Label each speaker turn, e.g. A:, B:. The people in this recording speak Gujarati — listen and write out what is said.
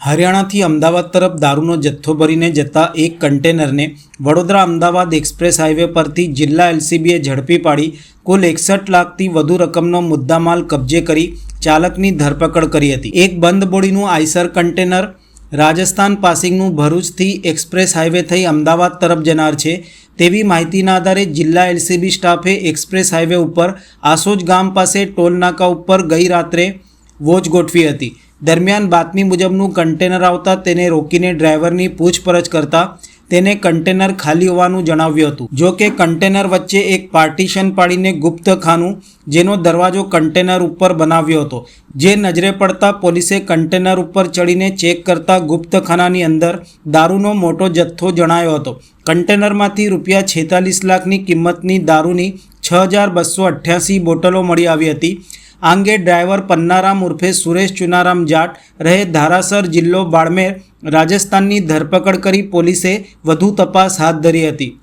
A: હરિયાણાથી અમદાવાદ તરફ દારૂનો જથ્થો ભરીને જતા એક કન્ટેનરને વડોદરા અમદાવાદ એક્સપ્રેસ હાઈવે પરથી જિલ્લા એલસીબીએ ઝડપી પાડી કુલ એકસઠ લાખથી વધુ રકમનો મુદ્દામાલ કબજે કરી ચાલકની ધરપકડ કરી હતી. એક બંધ બોડીનું આઈસર કન્ટેનર રાજસ્થાન પાસિંગનું ભરૂચથી એક્સપ્રેસ હાઈવે થઈ અમદાવાદ તરફ જનાર છે. તેવી માહિતીના આધારે જિલ્લા એલસીબી સ્ટાફે એક્સપ્રેસ હાઈવે ઉપર આસોજ ગામ પાસે ટોલનાકા ઉપર ગઈ રાત્રે વોચ ગોઠવી હતી. દરમિયાન બાતમી મુજબનું કન્ટેનર આવતા તેને રોકીને ડ્રાઈવરની પૂછપરછ કરતા તેને કન્ટેનર ખાલી હોવાનું જણાવ્યું હતું. જો કે કન્ટેનર વચ્ચે એક પાર્ટીશન પાડીને ગુપ્ત ખાનું, જેનો દરવાજો કન્ટેનર ઉપર બનાવ્યો હતો. જે નજરે પડતા પોલીસે કન્ટેનર ઉપર ચડીને ચેક કરતા ગુપ્તખાનાની અંદર દારૂનો મોટો જથ્થો જણાયો હતો. કન્ટેનરમાંથી રૂપિયા છેતાલીસ લાખની કિંમતની દારૂની છ હજાર બસો અઠ્યાસી બોટલો મળી આવી હતી. આ અંગે ડ્રાઈવર પન્નારામ ઉર્ફે સુરેશ ચુનારામ જાટ રહે ધારાસર જિલ્લો બાડમેર રાજસ્થાનની ધરપકડ કરી પોલીસે વધુ તપાસ હાથ ધરી હતી.